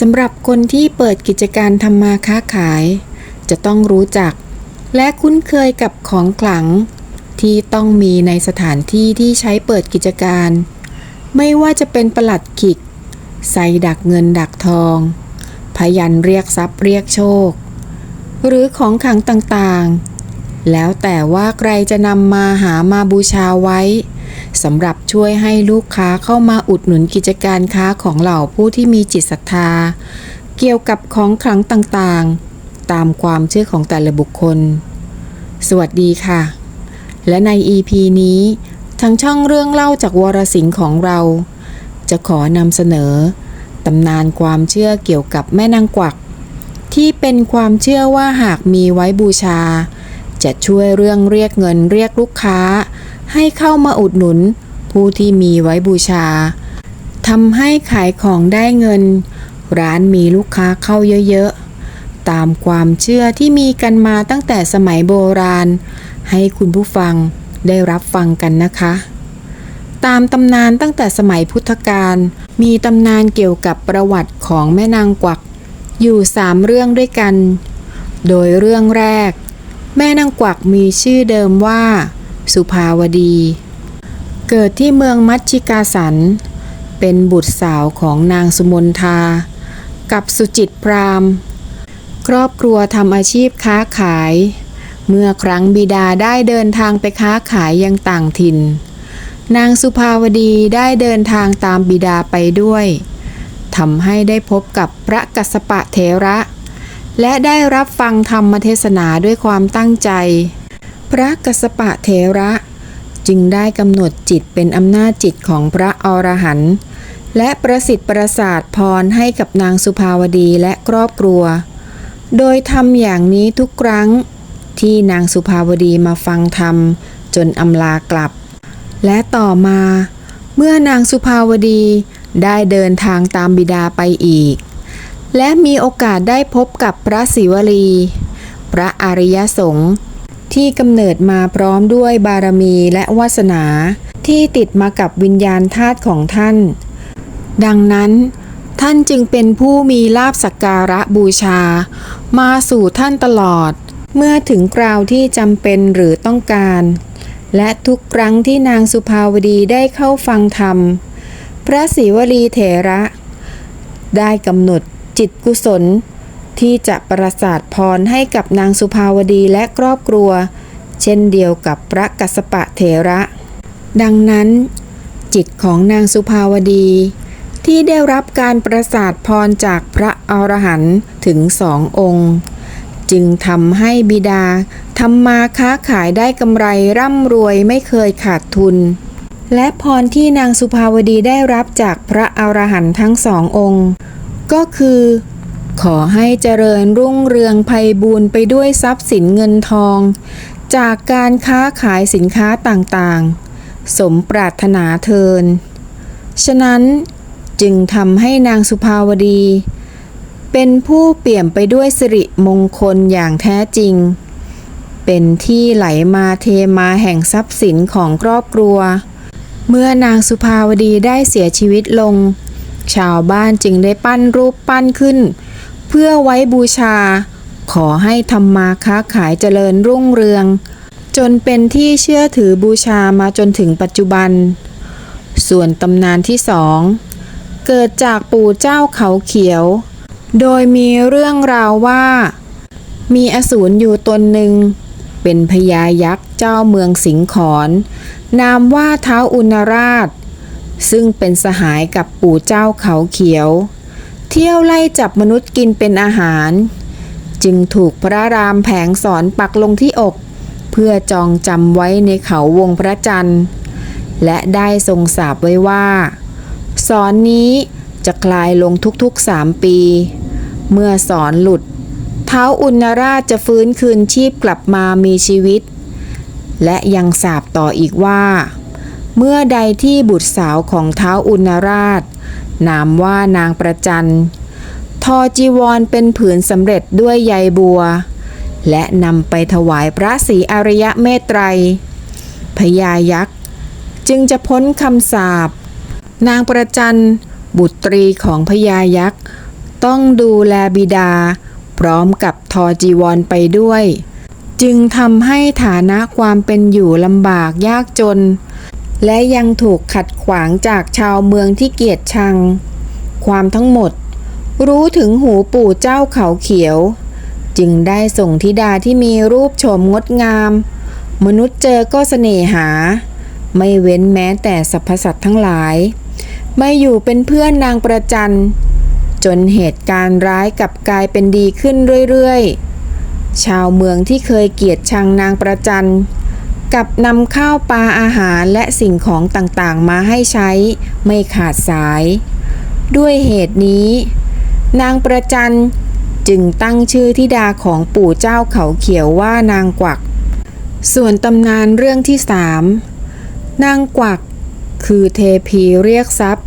สำหรับคนที่เปิดกิจการทำมาค้าขาย จะต้องรู้จัก และคุ้นเคยกับของขลัง ที่ต้องมีในสถานที่ที่ใช้เปิดกิจการ ไม่ว่าจะเป็นประหลัดขิกไซดักเงินดักทอง พยันเรียกทรัพย์เรียกโชค หรือของขลังต่างๆ แล้วแต่ว่าใครจะนำมาหามาบูชาไว้ สำหรับช่วยให้ลูกค้าเข้ามาอุดหนุนกิจการค้าของเหล่าผู้ที่มีจิตศรัทธา เกี่ยวกับของขลังต่างๆ ตามความเชื่อของแต่ละบุคคล สวัสดีค่ะ และใน EP นี้ ทางช่องเรื่องเล่าจากวรสิงห์ของเรา จะขอนำเสนอตำนานความเชื่อเกี่ยวกับแม่นางกวัก ที่เป็นความเชื่อว่าหากมีไว้บูชา จะช่วยเรื่องเรียกเงินเรียกลูกค้า ให้เข้ามาอุดหนุน ผู้ที่มีไว้บูชาทำให้ขายของได้เงิน ร้านมีลูกค้าเข้าเยอะๆ ตามความเชื่อที่มีกันมาตั้งแต่สมัยโบราณ ให้คุณผู้ฟังได้รับฟังกันนะคะ ตามตำนานตั้งแต่สมัยพุทธกาลมีตำนานเกี่ยวกับประวัติของแม่นางกวัก อยู่สามเรื่องด้วยกัน โดยเรื่องแรก แม่นางกวักมีชื่อเดิมว่า สุภาวดี เกิดที่เมืองมัชชิกาสัน เป็นบุตรสาวของนางสุมนทา กับสุจิตพรามครอบครัวทำอาชีพค้าขาย เมื่อครั้งบิดาได้เดินทางไปค้าขายยังต่างถิ่น นางสุภาวดีได้เดินทางตามบิดาไปด้วยทำให้ได้พบกับพระกัสสปะเถระ และได้รับฟังธรรมเทศนาด้วยความตั้งใจ พระกสสปะเถระจึงได้กำหนดจิตเป็นอำนาจจิตของพระอรหันต์และประสิทธิ์ประสาทพรให้กับนางสุภาวดีและครอบครัว โดยทำอย่างนี้ทุกครั้งที่นางสุภาวดีมาฟังธรรมจนอำลากลับ และต่อมา เมื่อนางสุภาวดีได้เดินทางตามบิดาไปอีก และมีโอกาสได้พบกับพระศิวลี พระอริยสงฆ์ ที่กำเนิดมาพร้อมด้วยบารมีและวาสนา ที่ติดมากับวิญญาณธาตุของท่าน ดังนั้น ท่านจึงเป็นผู้มีลาบสักการะบูชา มาสู่ท่านตลอด เมื่อถึงคราวที่จำเป็นหรือต้องการ และทุกครั้งที่นางสุภาวดีได้เข้าฟังธรรม พระศิวลีเถระ ได้กำหนดจิตกุศล ที่จะประสาทพรให้กับนางสุภาวดีและครอบครัว เช่นเดียวกับพระกัสปะเถระ ดังนั้น จิตของนางสุภาวดี ที่ได้รับการประสาทพรจากพระอรหันต์ถึงสององค์ จึงทำให้บิดาทำมาค้าขายได้กำไรร่ำรวยไม่เคยขาดทุน และพรที่นางสุภาวดีได้รับจากพระอรหันต์ทั้งสององค์ ก็คือ ขอให้เจริญรุ่งเรืองไพบูรณ์ไปด้วยทรัพย์สินเงินทอง จากการค้าขายสินค้าต่างๆ สมปรารถนาเทิน ฉะนั้นจึงทำให้นางสุภาวดี เป็นผู้เปี่ยมไปด้วยสิริมงคลอย่างแท้จริง เป็นที่ไหลมาเทมาแห่งทรัพย์สินของครอบครัว เมื่อนางสุภาวดีได้เสียชีวิตลง ชาวบ้านจึงได้ปั้นรูปปั้นขึ้น เพื่อไว้บูชา ขอให้ทำมาค้าขายเจริญรุ่งเรือง จนเป็นที่เชื่อถือบูชามาจนถึงปัจจุบัน ส่วนตำนานที่สอง เกิดจากปู่เจ้าเขาเขียว โดยมีเรื่องราวว่า มีอสูรอยู่ตนหนึ่ง เป็นพญายักษ์เจ้าเมืองสิงขอนนามว่าเท้าอุณราช ซึ่งเป็นสหายกับปู่เจ้าเขาเขียว เที่ยวไล่จับมนุษย์กินเป็นอาหาร จึงถูกพระรามแผงสอนปักลงที่อก เพื่อจองจำไว้ในเขาวงพระจันทร์ และได้ทรงสาบไว้ว่า สอนนี้จะคลายลงทุกๆสามปี เมื่อสอนหลุด เท้าอุณราชจะฟื้นคืนชีพกลับมามีชีวิต และยังสาบต่ออีกว่า เมื่อใดที่บุตรสาวของเท้าอุณราช นามว่านางประจันทอจีวรเป็นผืนสำเร็จด้วยใยบัว และนำไปถวายพระศรีอริยะเมตไตรพญายักษ์ จึงจะพ้นคำสาปนางประจันบุตรีของพญายักษ์ ต้องดูแลบิดา พร้อมกับทอจีวรไปด้วย จึงทำให้ฐานะความเป็นอยู่ลำบากยากจน และยังถูกขัดขวางจากชาวเมืองที่เกียจชัง ความทั้งหมด รู้ถึงหูปู่เจ้าเขาเขียว จึงได้ส่งธิดาที่มีรูปโฉมงดงาม มนุษย์เจอก็เสน่หา ไม่เว้นแม้แต่สรรพสัตว์ทั้งหลาย ไม่อยู่เป็นเพื่อนนางประจันจนเหตุการณ์ร้ายกลับกลายเป็นดีขึ้นเรื่อยๆ ชาวเมืองที่เคยเกลียดชังนางประจัน กับนำข้าวปลาอาหารและสิ่งของต่างๆ มาให้ใช้ไม่ขาดสาย ด้วยเหตุนี้ นางประจันจึงตั้งชื่อธิดาของปู่เจ้าเขาเขียวว่านางกวัก ส่วนตำนานเรื่องที่สามนางกวัก คือเทพีเรียกทรัพย์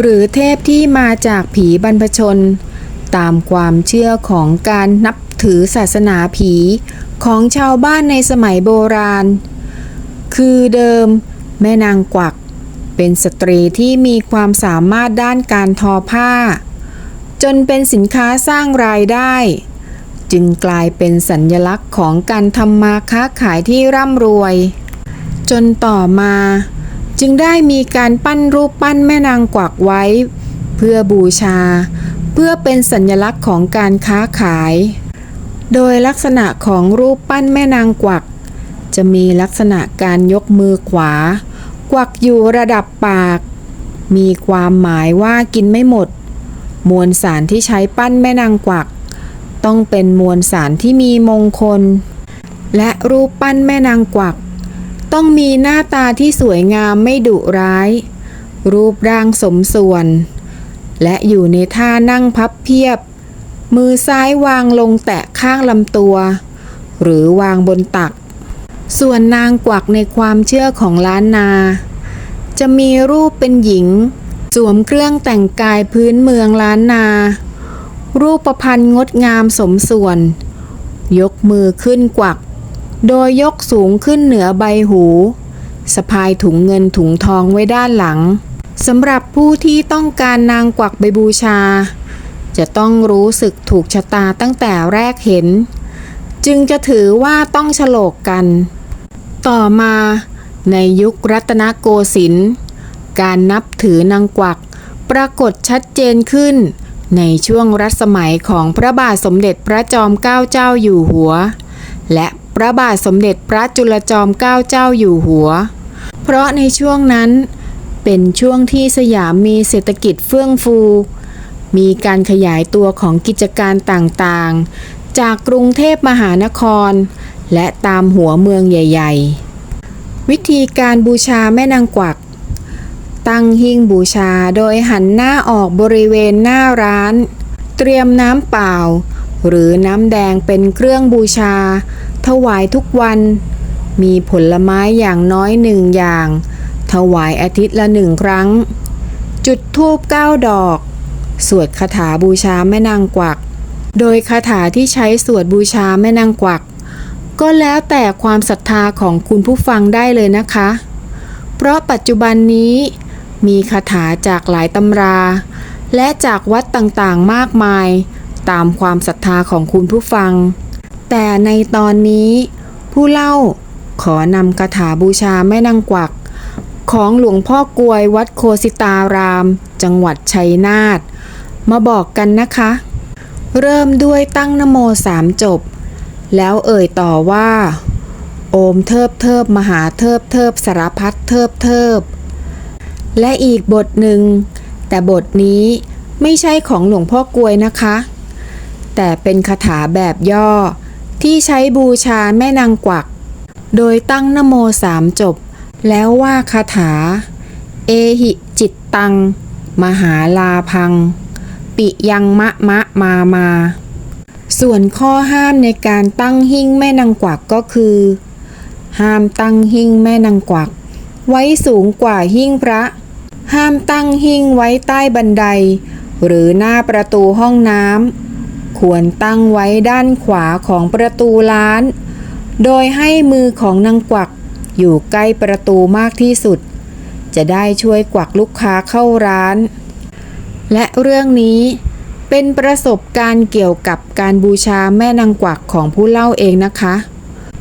หรือเทพที่มาจากผีบรรพชน ตามความเชื่อของการนับถือศาสนาผีของชาวบ้านในสมัยโบราณ คือเดิมแม่นางกวัก เป็นสตรีที่มีความสามารถด้านการทอผ้า จนเป็นสินค้าสร้างรายได้ จึงกลายเป็นสัญญลักษณ์ของการทำมาค้าขายที่ร่ำรวย จนต่อมาจึงได้มีการปั้นรูปปั้นแม่นางกวักไว้ เพื่อบูชา เพื่อเป็นสัญลักษณ์ของการค้าขาย โดยลักษณะของรูปปั้นแม่นางกวัก จะมีลักษณะการยกมือขวา กวักอยู่ระดับปาก มีความหมายว่ากินไม่หมด มวลสารที่ใช้ปั้นแม่นางกวัก ต้องเป็นมวลสารที่มีมงคล และรูปปั้นแม่นางกวัก ต้องมีหน้าตาที่สวยงามไม่ดุร้าย รูปร่างสมส่วน และอยู่ในท่านั่งพับเพียบ มือซ้ายวางลงแตะข้างลำตัวหรือวางบนตัก ส่วนนางกวักในความเชื่อของล้านนา จะมีรูปเป็นหญิง สวมเครื่องแต่งกายพื้นเมืองล้านนา รูปประพันธ์งดงามสมส่วน ยกมือขึ้นกวัก โดยยกสูงขึ้นเหนือใบหูสะพายถุงเงินถุงทองไว้ด้านหลังสำหรับผู้ที่ต้องการนางกวักไปบูชา จะต้องรู้สึกถูกชะตาตั้งแต่แรกเห็น จึงจะถือว่าต้องฉลกกัน ต่อมาในยุครัตนโกสินทร์การนับถือนางกวักปรากฏชัดเจนขึ้น ในช่วงรัชสมัยของพระบาทสมเด็จพระจอมเกล้าเจ้าอยู่หัว และพระบาทสมเด็จพระจุลจอมเกล้าเจ้าอยู่หัว เพราะในช่วงนั้นเป็นช่วงที่สยามมีเศรษฐกิจเฟื่องฟู มีการขยายตัวของกิจการต่างๆ จากกรุงเทพมหานคร และตามหัวเมืองใหญ่ ๆ วิธีการบูชาแม่นางกวัก ตั้งหิ้งบูชาโดยหันหน้าออกบริเวณหน้าร้าน เตรียมน้ำเปล่า หรือน้ำแดงเป็นเครื่องบูชา ถวายทุกวัน มีผลไม้อย่างน้อยหนึ่งอย่าง ถวายอาทิตย์ละหนึ่งครั้ง จุดธูปเก้าดอก สวดคาถาบูชาแม่นางกวัก โดยคาถาที่ใช้สวดบูชาแม่นางกวัก ก็แล้วแต่ความศรัทธาของคุณผู้ฟังได้เลยนะคะ เพราะปัจจุบันนี้มีคาถาจากหลายตำรา และจากวัดต่างๆมากมาย ตามความศรัทธาของคุณผู้ฟัง แต่ในตอนนี้ผู้เล่าขอนำคาถาบูชาแม่นางกวัก ของหลวงพ่อกลวยวัดโคสิตาราม จังหวัดชัยนาทมาบอกกันนะคะ เริ่มด้วยตั้งนโมสามจบ แล้วเอ่ยต่อว่า โอมเทิบเทิบมหาเทิบเทิบสารพัดเทิบเทิบและอีกบทหนึ่ง แต่บทนี้ไม่ใช่ของหลวงพ่อกลวยนะคะ แต่เป็นคาถาแบบย่อที่ใช้บูชาแม่นางกวัก โดยตั้งนโมสามจบ แล้วว่าคาถา เอหิจิตตัง มหาลาพัง ปิยังมะมะมามา ส่วนข้อห้ามในการตั้งหิ้งแม่นางกวักก็คือ ห้ามตั้งหิ้งแม่นางกวัก ไว้สูงกว่าหิ้งพระ ห้ามตั้งหิ้งไว้ใต้บันได หรือหน้าประตูห้องน้ำควรตั้งไว้ด้านขวาของประตูร้าน โดยให้มือของนางกวัก อยู่ใกล้ประตูมากที่สุด จะได้ช่วยกวักลูกค้าเข้าร้าน และเรื่องนี้ เป็นประสบการณ์เกี่ยวกับการบูชาแม่นางกวักของผู้เล่าเองนะคะ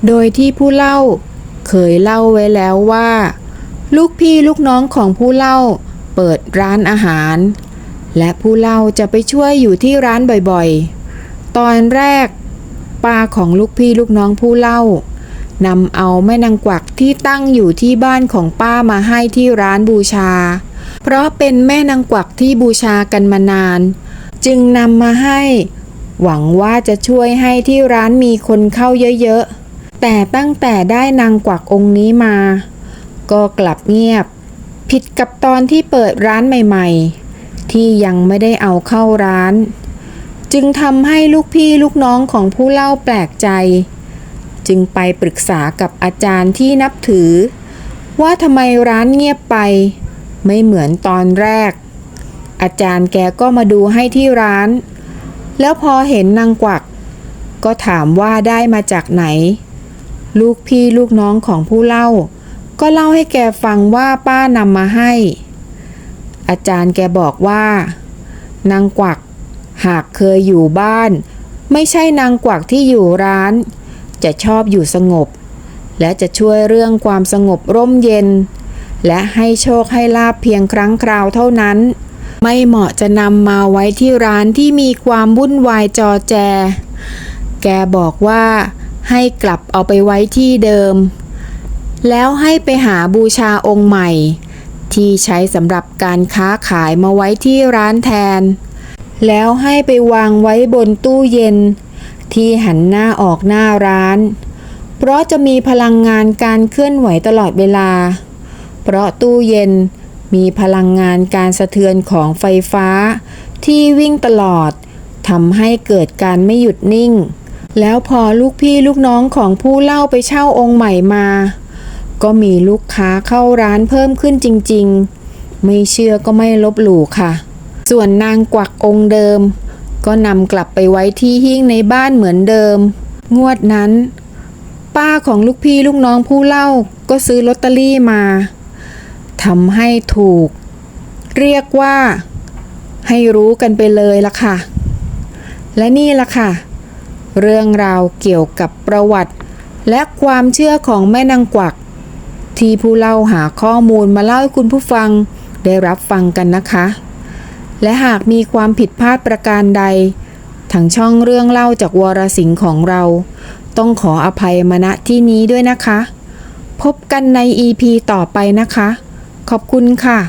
โดยที่ผู้เล่าเคยเล่าไว้แล้วว่า ลูกพี่ลูกน้องของผู้เล่าเปิดร้านอาหาร และผู้เล่าจะไปช่วยอยู่ที่ร้านบ่อยๆ ตอนแรกป้าของลูกพี่ลูกน้องผู้เล่านำเอาแม่นางกวักที่ตั้งอยู่ที่บ้านของป้ามาให้ที่ร้านบูชา เพราะเป็นแม่นางกวักที่บูชากันมานาน จึงนำมาให้ หวังว่าจะช่วยให้ที่ร้านมีคนเข้าเยอะๆ แต่ตั้งแต่ได้นางกวักองค์นี้มา ก็กลับเงียบ ผิดกับตอนที่เปิดร้านใหม่ๆ ที่ยังไม่ได้เอาเข้าร้าน จึงทำให้ลูกพี่ลูกน้องของผู้เล่าแปลกใจ จึงไปปรึกษากับอาจารย์ที่นับถือ ว่าทำไมร้านเงียบไป ไม่เหมือนตอนแรก อาจารย์แกก็มาดูให้ที่ร้าน แล้วพอเห็นนางกวัก ก็ถามว่าได้มาจากไหน ลูกพี่ลูกน้องของผู้เล่า ก็เล่าให้แกฟังว่าป้านำมาให้ อาจารย์แกบอกว่า นางกวัก หากเคยอยู่บ้าน ไม่ใช่นางกวักที่อยู่ร้าน จะชอบอยู่สงบ และจะช่วยเรื่องความสงบร่มเย็น และให้โชคให้ลาบเพียงครั้งคราวเท่านั้น ไม่เหมาะจะนำมาไว้ที่ร้านที่มีความวุ่นวายจอแจ แกบอกว่าให้กลับเอาไปไว้ที่เดิม แล้วให้ไปหาบูชาองค์ใหม่ ที่ใช้สำหรับการค้าขายมาไว้ที่ร้านแทน แล้วให้ไปวางไว้บนตู้เย็น ที่หันหน้าออกหน้าร้าน เพราะจะมีพลังงานการเคลื่อนไหวตลอดเวลา เพราะตู้เย็น มีพลังงานการสะเทือนของไฟฟ้า ที่วิ่งตลอดทำให้เกิดการไม่หยุดนิ่ง แล้วพอลูกพี่ลูกน้องของผู้เล่าไปเช่าองค์ใหม่มา ก็มีลูกค้าเข้าร้านเพิ่มขึ้นจริง ๆ ไม่เชื่อก็ไม่ลบหลู่ค่ะ ส่วนนางกวักองค์เดิม ก็นำกลับไปไว้ที่หิ้งในบ้านเหมือนเดิม งวดนั้น ป้าของลูกพี่ลูกน้องผู้เล่าก็ซื้อลอตเตอรี่มา ทำให้ถูก เรียกว่า ให้รู้กันไปเลยละค่ะ และนี่ละค่ะ เรื่องราวเกี่ยวกับประวัติ และความเชื่อของแม่นางกวัก ที่ผู้เล่าหาข้อมูลมาเล่าให้คุณผู้ฟังได้รับฟังกันนะคะ และหากมีความผิดพลาดประการใดทางช่องเรื่องเล่าจากวรสิงห์ของเรา ต้องขออภัยมาณที่นี้ด้วยนะคะ พบกันใน EP ต่อไปนะคะ ขอบคุณค่ะ